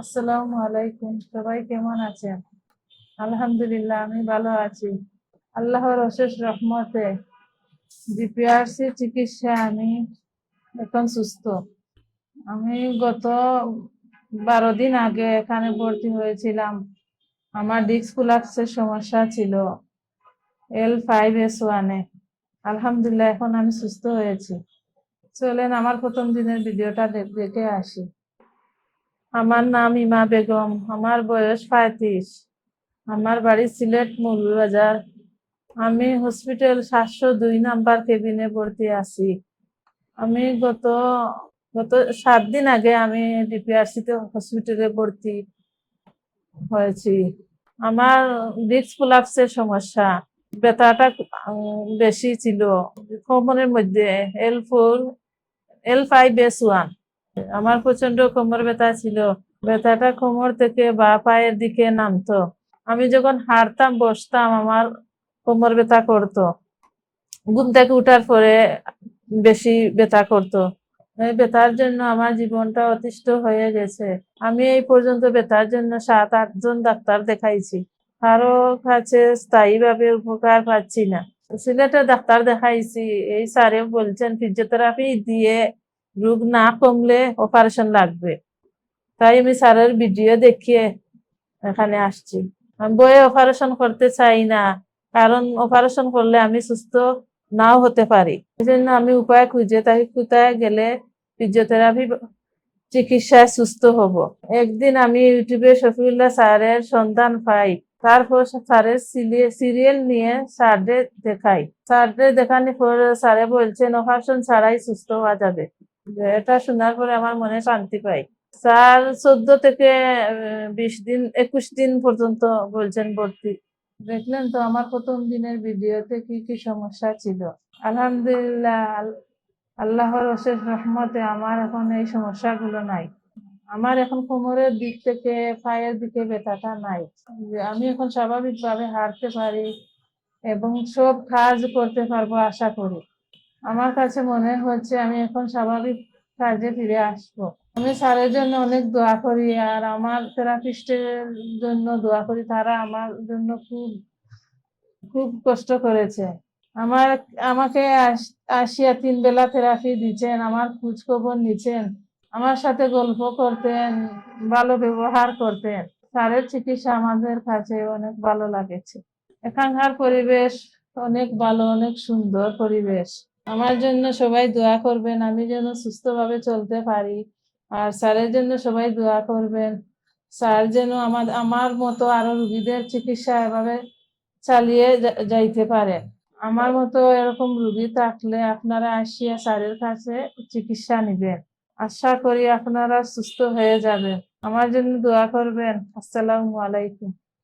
আসসালামু আলাইকুম। সবাই কেমন আছেন? আলহামদুলিল্লাহ, আমি ভালো আছি। আল্লাহর অশেষ রহমতে ডিপিআরসি চিকিৎসা আমি এখন সুস্থ। আমি গত বারো দিন আগে এখানে ভর্তি হয়েছিলাম। আমার ডিস্ক কুলাপসের সমস্যা ছিল এল ফাইভ এস ওয়ানে আলহামদুলিল্লাহ, এখন আমি সুস্থ হয়েছি। চলেন, আমার প্রথম দিনের ভিডিওটা দেখে আসি। আমার নাম ইমা বেগম, আমার বয়স পঁয়ত্রিশ। আমার বাড়ি সিলেট মৌলবাজার আমি হসপিটাল সাতশো দুই নাম্বার কেবিনে ভর্তি আছি। আমি গত গত সাত দিন আগে আমি ডিপিআরসিতে হসপিটালে ভর্তি হয়েছি। আমার ডিস্ক প্রলাপসের সমস্যা, ব্যথাটা বেশি ছিল। কোমরের মধ্যে L four L five S one আমার প্রচণ্ড কোমর ব্যথা ছিল। ব্যথাটা কোমর থেকে বা পায়ের দিকে নামতো। আমি যখন হাঁটতাম, বসতাম, আমার কোমর ব্যথা করতো। ঘুম থেকে উঠার পরে বেশি ব্যথা করতো। ব্যথার জন্য আমার জীবনটা অতিষ্ঠ হয়ে গেছে। আমি এই পর্যন্ত ব্যথার জন্য সাত আটজন ডাক্তার দেখাইছি। কারও কাছে স্থায়ীভাবে উপকার পাচ্ছি না। সিলেটে ডাক্তার দেখাইছি। এই স্যারে বলছেন ফিজিওথেরাপি দিয়ে রোগ না কমলে অপারেশন লাগবে। তাই আমি স্যারের ভিডিও দেখিয়ে এখানে আসছি। আমি বইয়ে অপারেশন করতে চাই না, কারণ অপারেশন করলে আমি সুস্থ নাও হতে পারি। এই জন্য আমি উপায় খুঁজে তাই কোথায় গেলে ফিজিওথেরাপি চিকিৎসায় সুস্থ হব। একদিন আমি ইউটিউবে শফিউল্লাহ স্যারের সন্ধান পাই। তারপর স্যারের সিরিয়াল নিয়ে স্যারডে দেখাই। স্যারডে দেখানোর পর স্যারে বলছেন অপারেশন ছাড়াই সুস্থ হওয়া যাবে। এটা শোনার পরে আমার মনে শান্তি পাই। স্যার চোদ্দ থেকে বিশ দিন, একুশ দিন পর্যন্ত বলছেন ভর্তি। দেখলেন তো আমার প্রথম দিনের ভিডিওতে কি কি সমস্যা ছিল। আলহামদুলিল্লাহ, আল- আল্লাহর অশেষ রহমতে আমার এখন এই সমস্যাগুলো নাই। আমার এখন কোমরের দিক থেকে, পায়ের দিকে ব্যথাটা নাই। আমি এখন স্বাভাবিকভাবে হাঁটতে পারি এবং সব কাজ করতে পারব আশা করি। আমার কাছে মনে হচ্ছে আমি এখন স্বাভাবিক কাজে ফিরে আসব। আমি স্যারের জন্য অনেক দোয়া করি, আর আমার থেরাপিস্টের জন্য দোয়া করি। তারা আমার জন্য খুব খুব কষ্ট করেছে। আমার, আমাকে আস- আসিয়া তিন বেলা থেরাপি দিচ্ছেন, আমার খোঁজ খবর নিচ্ছেন, আমার সাথে গল্প করতেন, ভালো ব্যবহার করতেন। স্যারের চিকিৎসা আমাদের কাছে অনেক ভালো লাগেছে। এখানকার পরিবেশ অনেক ভালো, অনেক সুন্দর পরিবেশ। আমার জন্য সবাই দোয়া করবেন, আমি যেন সুস্থভাবে চলতে পারি। আর স্যারের জন্য সবাই দোয়া করবেন। স্যার যেন আমার আমার মতো আরও রুগীদের চিকিৎসা এভাবে চালিয়ে যাইতে পারে আমার মতো এরকম রুগী থাকলে আপনারা আসিয়া স্যারের কাছে চিকিৎসা নিবেন। আশা করি আপনারা সুস্থ হয়ে যাবেন। আমার জন্য দোয়া করবেন। আসসালামু আলাইকুম।